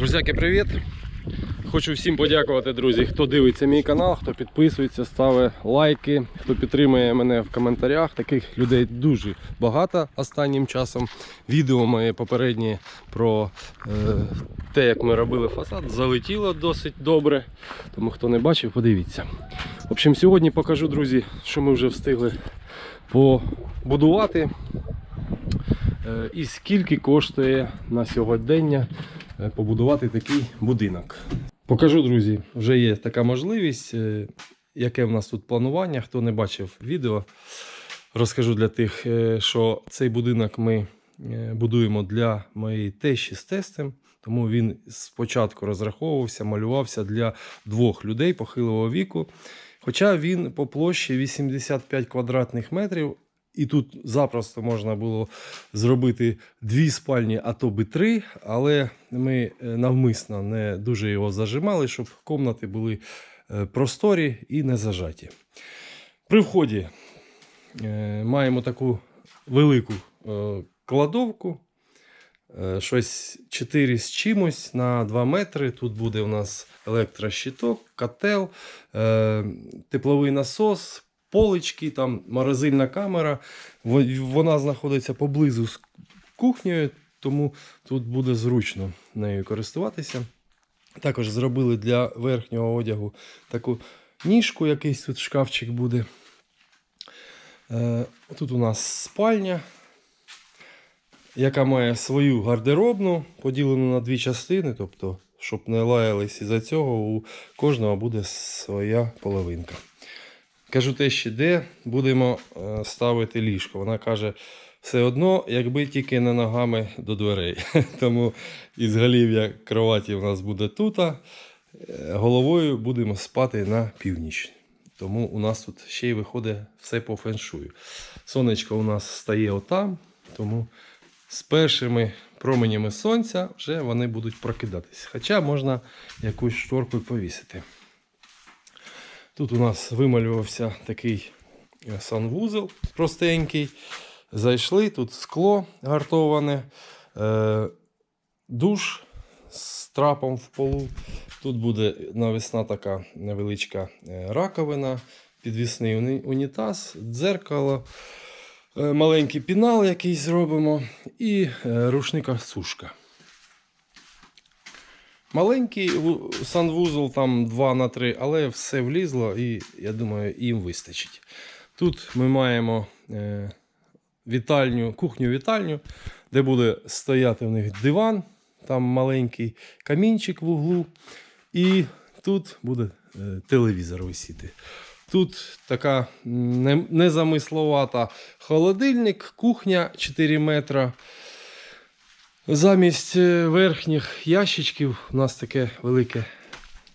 Друзяки, привіт! Хочу всім подякувати, друзі, хто дивиться мій канал, хто підписується, ставить лайки, хто підтримує мене в коментарях. Таких людей дуже багато останнім часом. Відео моє попереднє про е, те, як ми робили фасад, залетіло досить добре. Тому хто не бачив, подивіться. В общем, сьогодні покажу, друзі, що ми вже встигли побудувати. Е, І скільки коштує на сьогодення побудувати такий будинок. Покажу, друзі, вже є така можливість, е, яке в нас тут планування. Хто не бачив відео, розкажу для тих, е, що цей будинок ми е, будуємо для моєї тещі з тестем. Тому він спочатку розраховувався, малювався для двох людей похилого віку. Хоча він по площі 85 квадратних метрів, і тут запросто можна було зробити дві спальні, а то би три, але ми е, навмисно не дуже його зажимали, щоб кімнати були е, просторі і не зажаті. При вході е, маємо таку велику кладовку. Щось 4 з чимось на 2 метри. Тут буде у нас електрощиток, котел, тепловий насос, полички, там морозильна камера. Вона знаходиться поблизу з кухнею, тому тут буде зручно нею користуватися. Також зробили для верхнього одягу таку ніжку, якийсь тут шкафчик буде. Е, Тут у нас спальня, яка має свою гардеробну, поділену на дві частини, тобто, щоб не лаялись із-за цього, у кожного буде своя половинка. Кажу те, ще де будемо е, ставити ліжко. Вона каже, все одно, якби тільки не ногами до дверей. Тому із голів'я кроваті у нас буде тут, е, головою будемо спати на північ. Тому у нас тут ще й виходить все по феншую. Сонечко у нас стає отам, тому з першими променями сонця вже вони будуть прокидатись. Хоча можна якусь шторку повісити. Тут у нас вималювався такий е, санвузол простенький. Зайшли, тут скло гартоване, е, душ з трапом в полу. Тут буде навесна така невеличка е, раковина, підвісний унітаз, дзеркало, маленький пінал якийсь зробимо і рушника сушка. Маленький санвузол, там 2 на 3, але все влізло і я думаю, їм вистачить. Тут ми маємо е, вітальню, кухню-вітальню, де буде стояти в них диван, там маленький камінчик в углу. І тут буде е, телевізор висіти. Тут така незамисловата холодильник, кухня 4 метра. Замість е, верхніх ящичків у нас таке велике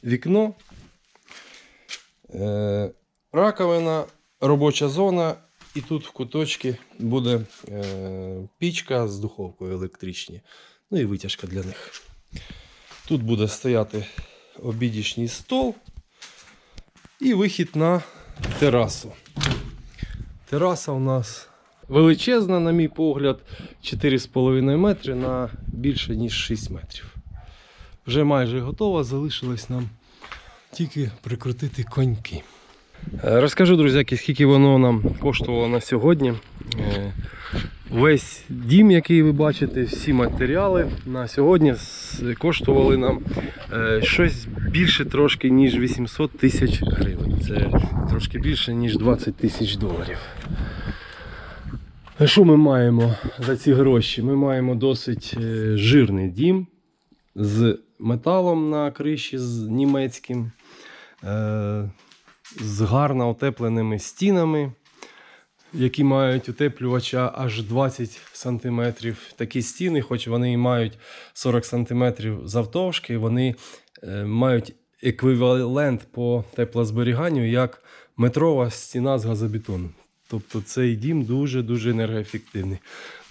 вікно. Е, раковина, робоча зона, і тут в куточці буде е, пічка з духовкою електричні. Ну і витяжка для них. Тут буде стояти обідішній стол і вихід на терасу. Тераса у нас величезна, на мій погляд, 4,5 метри на більше ніж 6 метрів. Вже майже готова, залишилось нам тільки прикрутити коньки. Е, Розкажу, друзяки, скільки воно нам коштувало на сьогодні. Е, Весь дім, який ви бачите, всі матеріали на сьогодні коштували нам е, щось більше трошки, ніж 800 тисяч гривень. Це трошки більше, ніж 20 тисяч доларів. Що ми маємо за ці гроші? Ми маємо досить е, жирний дім з металом на криші, з німецьким, е, з гарно утепленими стінами, які мають утеплювача аж 20 см. Такі стіни, хоч вони і мають 40 см завтовшки, вони е, мають еквівалент по теплозберіганню як метрова стіна з газобетону. Тобто цей дім дуже-дуже енергоефективний.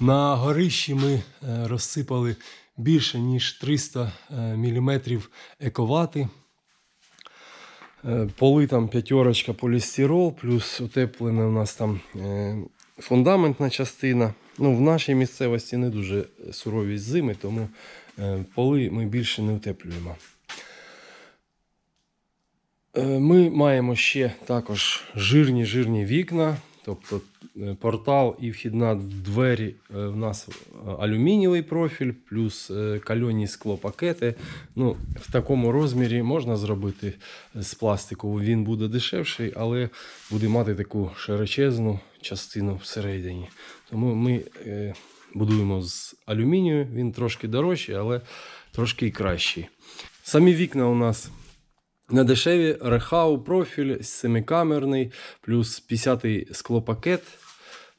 На горищі ми е, розсипали більше ніж 300 мм ековати. Е, Поли там п'ятерочка полістирол, плюс утеплена у нас там е, фундаментна частина. Ну, в нашій місцевості не дуже сурові зими, тому Е, Поли ми більше не утеплюємо. Е, Ми маємо ще також жирні жирні вікна, тобто е, портал і вхідна двері е, в нас е, алюмінієвий профіль, плюс кальонні склопакети. Ну, в такому розмірі можна зробити з пластику. Він буде дешевший, але буде мати таку широчезну частину всередині. Тому ми будуємо з алюмінію. Він трошки дорожчий, але трошки і кращий. Самі вікна у нас на дешеві рехау профіль семикамерний, плюс 50-й склопакет.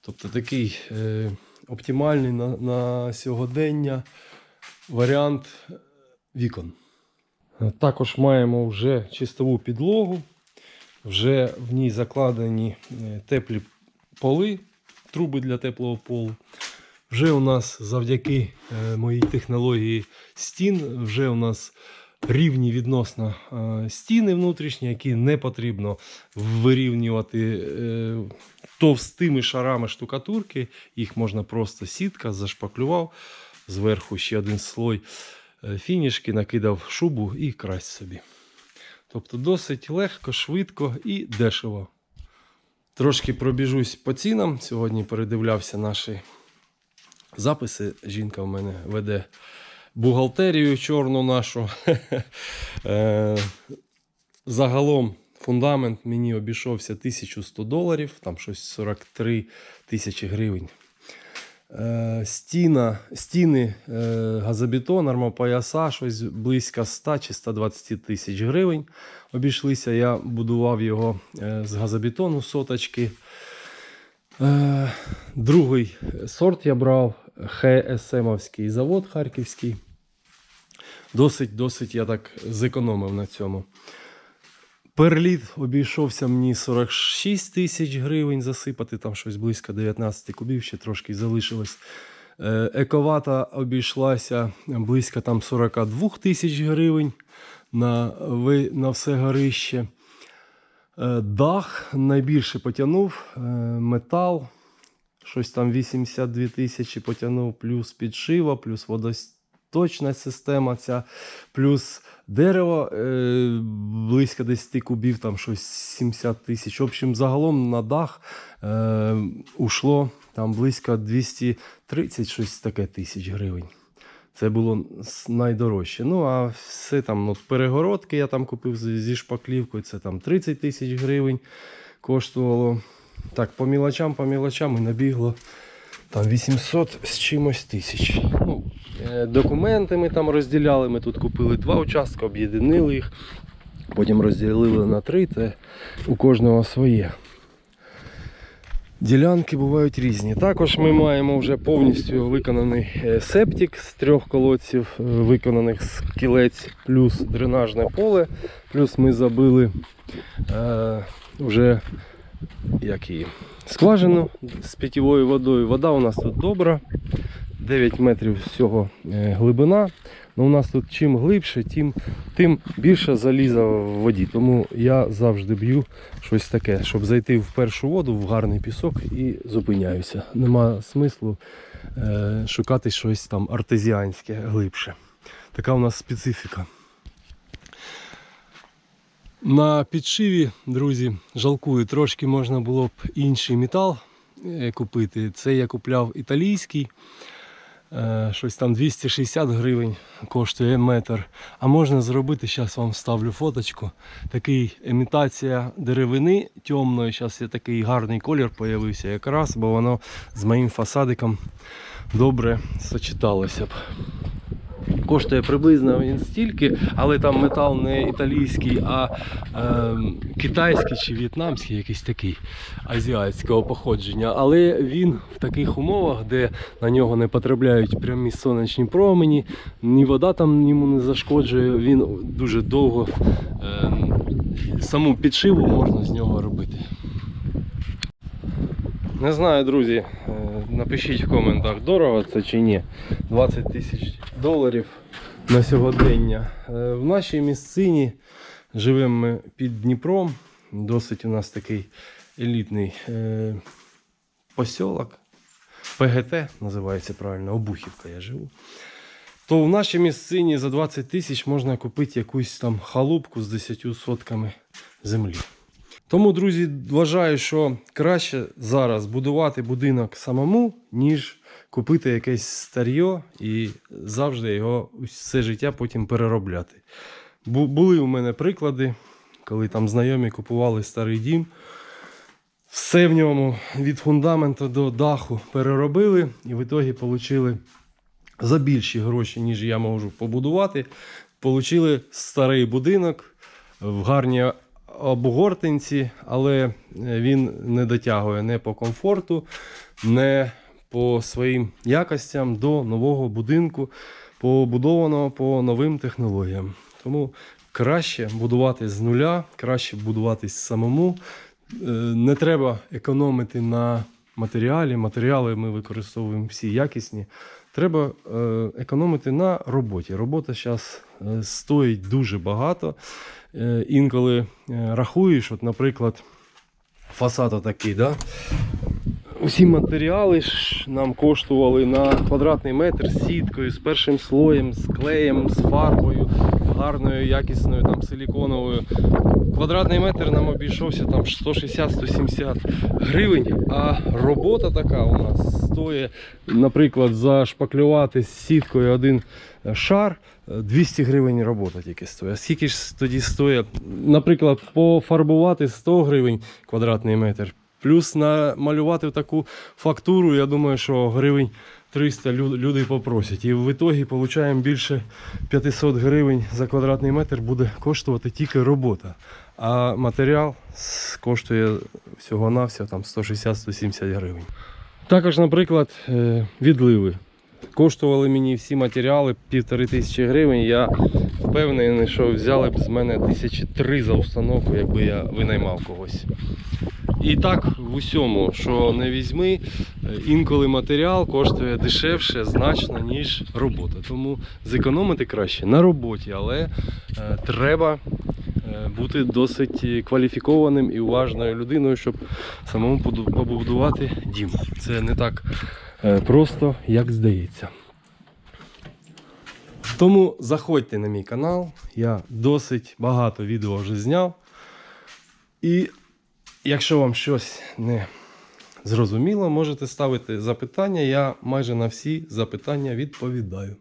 Тобто такий е, оптимальний на, на сьогодення варіант е, вікон. Е, Також маємо вже чистову підлогу, вже в ній закладені е, теплі поли, труби для теплого полу. Вже у нас завдяки моїй технології стін, вже у нас рівні відносно е, стіни внутрішні, які не потрібно вирівнювати е, товстими шарами штукатурки. Їх можна просто сітка, зашпаклював, зверху ще один слой е, фінішки, накидав шубу і красть собі. Тобто досить легко, швидко і дешево. Трошки пробіжусь по цінам. Сьогодні передивлявся наші записи. Жінка в мене веде бухгалтерію чорну нашу. Е, Загалом фундамент мені обійшовся 1100 доларів, там щось 43 тисячі гривень. Е, Стіна, стіни е, газобетон, армопояса, щось близько 100 чи 120 тисяч гривень обійшлися. Я будував його з газобетону соточки. Другий сорт я брав ХСМовський завод Харківський. Досить, досить я так зекономив на цьому. Перліт обійшовся мені 46 тисяч гривень засипати, там щось близько 19 кубів, ще трошки залишилось. Е, Ековата обійшлася близько там 42 тисяч гривень на, на все горище. Е, Дах найбільше потягнув, е, метал, щось там 82 тисячі потягнув, плюс підшива, плюс водосточна система, ця, плюс дерево е, близько 10 кубів, там щось 70 тисяч. В общем, загалом на дах е, ушло там близько 230 щось таке тисяч гривень. Це було найдорожче. Ну, а все там, ну, перегородки я там купив зі шпаклівкою, це там 30 тисяч гривень коштувало. Так, по мілочам, по мілочам і набігло там 800 з чимось тисяч. Ну, е, документи ми там розділяли. Ми тут купили два участки, об'єднали їх. Потім розділили на три, це у кожного своє. Ділянки бувають різні. Також ми маємо вже повністю виконаний е, септик з трьох колодців, е, виконаних з кілець, плюс дренажне поле, плюс ми забили е, вже як її, скважину з питьовою водою. Вода у нас тут добра, 9 метрів всього е, глибина. Ну, у нас тут чим глибше, тим, тим більше заліза в воді. Тому я завжди б'ю щось таке, щоб зайти в першу воду в гарний пісок і зупиняюся. Нема смислу е, шукати щось там артезіанське глибше. Така у нас специфіка. На підшиві, друзі, жалкую, трошки можна було б інший метал е, купити. Це я купляв італійський. Е, Щось там 260 гривень коштує метр. А можна зробити, зараз вам ставлю фоточку. Такий імітація деревини темної. Зараз є такий гарний колір з'явився якраз, бо воно з моїм фасадиком добре сочеталося б. Коштує приблизно він стільки, але там метал не італійський, а е, китайський чи в'єтнамський, якийсь такий азіатського походження. Але він в таких умовах, де на нього не потрапляють прямі сонячні промені, ні вода там йому не зашкоджує, він дуже довго е, саму підшиву можна з нього робити. Не знаю, друзі, е, напишіть в коментах, дорого це чи ні. 20 тисяч доларів на сьогодення. Е, В нашій місцині живемо ми під Дніпром. Досить у нас такий елітний е, посілок. ПГТ називається правильно, Обухівка я живу. то в нашій місцині за 20 тисяч можна купити якусь там халупку з 10 сотками землі. Тому, друзі, вважаю, що краще зараз будувати будинок самому, ніж купити якесь старьо і завжди його все життя потім переробляти. Були у мене приклади, коли там знайомі купували старий дім. Все в ньому від фундаменту до даху переробили і в ітогі отримали за більші гроші, ніж я можу побудувати. Получили старий будинок в гарній обгортинці, але він не дотягує не по комфорту, не по своїм якостям до нового будинку, побудованого по новим технологіям. Тому краще будувати з нуля, краще будуватись самому. Е, Не треба економити на матеріалі. Матеріали ми використовуємо всі якісні. Треба е, економити на роботі. Робота зараз стоїть дуже багато. Е, інколи е, рахуєш, от, наприклад, фасад отакий, да? Усі матеріали ж нам коштували на квадратний метр з сіткою, з першим слоєм, з клеєм, з фарбою, гарною, якісною, там, силіконовою. Квадратний метр нам обійшовся там 160-170 гривень, а робота така у нас стоїть, наприклад, зашпаклювати з сіткою один шар, е, 200 гривень робота тільки стоїть. А скільки ж тоді стоїть, наприклад, пофарбувати 100 гривень квадратний метр, плюс намалювати таку фактуру, я думаю, що гривень 300 лю- люди попросять. І в ітогі отримуємо більше 500 гривень за квадратний метр буде коштувати тільки робота. А матеріал коштує всього-навсього там 160-170 гривень. Також, наприклад, е, відливи. Коштували мені всі матеріали півтори тисячі гривень. Я впевнений, що взяли б з мене тисячі три за установку, якби я винаймав когось. І так усьому, що не візьми, е, інколи матеріал коштує дешевше значно, ніж робота. Тому зекономити краще на роботі, але е, треба е, бути досить кваліфікованим і уважною людиною, щоб самому побудувати дім. Це не так просто, як здається. Тому заходьте на мій канал. Я досить багато відео вже зняв. І якщо вам щось не зрозуміло, можете ставити запитання. Я майже на всі запитання відповідаю.